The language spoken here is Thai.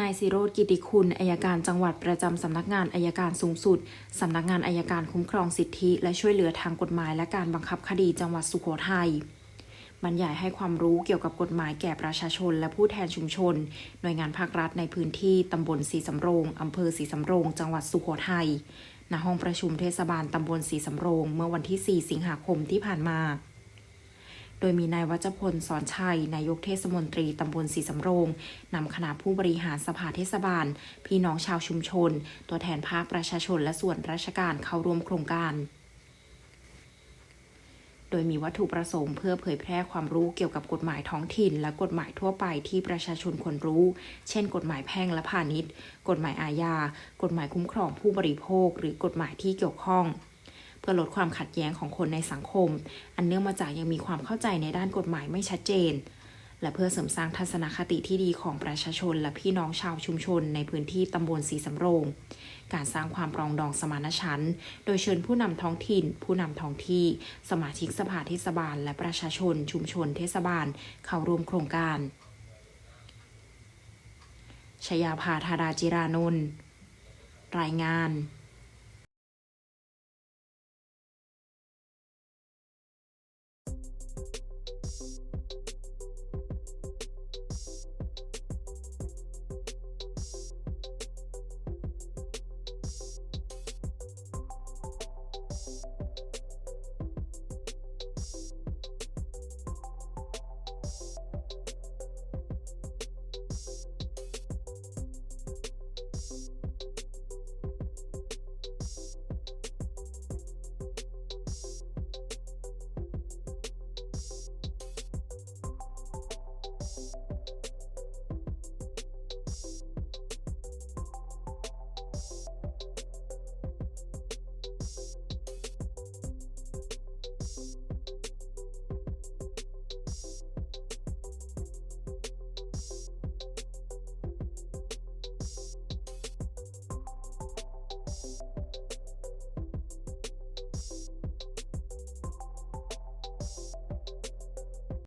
นายสิโรธกิติคุณอายการจังหวัดประจำสำนักงานอายการสูงสุด สำนักงานอายการคุ้มครองสิทธิ และช่วยเหลือทางกฎหมายและการบังคับคดีจังหวัดสุโขทัยบรรยายให้ความรู้เกี่ยวกับกฎหมายแก่ประชาชน และผู้แทนชุมชน หน่วยงานภาครัฐในพื้นที่ตำบลสีสำโรงอำเภอสีสำโรง จังหวัดสุโขทัยณห้องประชุมเทศบาลตำบลสีสำโรง เมื่อวันที่ 4 สิงหาคมที่ผ่านมา ดยมีนายวัชพลสอนชัย นายกเทศมนตรีตำบลสีสำโรงนำคณะผู้บริหารสภาเทศบาล พี่น้องชาวชุมชน ตัวแทนภาคประชาชนและส่วนราชการเข้าร่วมโครงการโดยมีวัตถุประสงค์เพื่อเผยแพร่ความรู้เกี่ยวกับกฎหมายท้องถิ่น และกฎหมายทั่วไปที่ประชาชนควรรู้ เช่น กฎหมายแพ่งและพาณิชย์ กฎหมายอาญา กฎหมายคุ้มครองผู้บริโภค หรือกฎหมายที่เกี่ยวข้อง พื่อลดความขัดแย้งของคนในสังคม อันเนื่องมาจากยังมีความเข้าใจในด้านกฎหมายไม่ชัดเจน และเพื่อเสริมสร้างทัศนคติที่ดีของประชาชน และพี่น้องชาวชุมชนในพื้นที่ตำบลสีสำโรง การสร้างความปรองดองสมานฉันท์โดยเชิญผู้นำท้องถิ่น ผู้นำท้องที่ สมาชิกสภาเทศบาล และประชาชน ชุมชน เทศบาล เข้าร่วมโครงการชยาภาธาราจิรานนท์รายงาน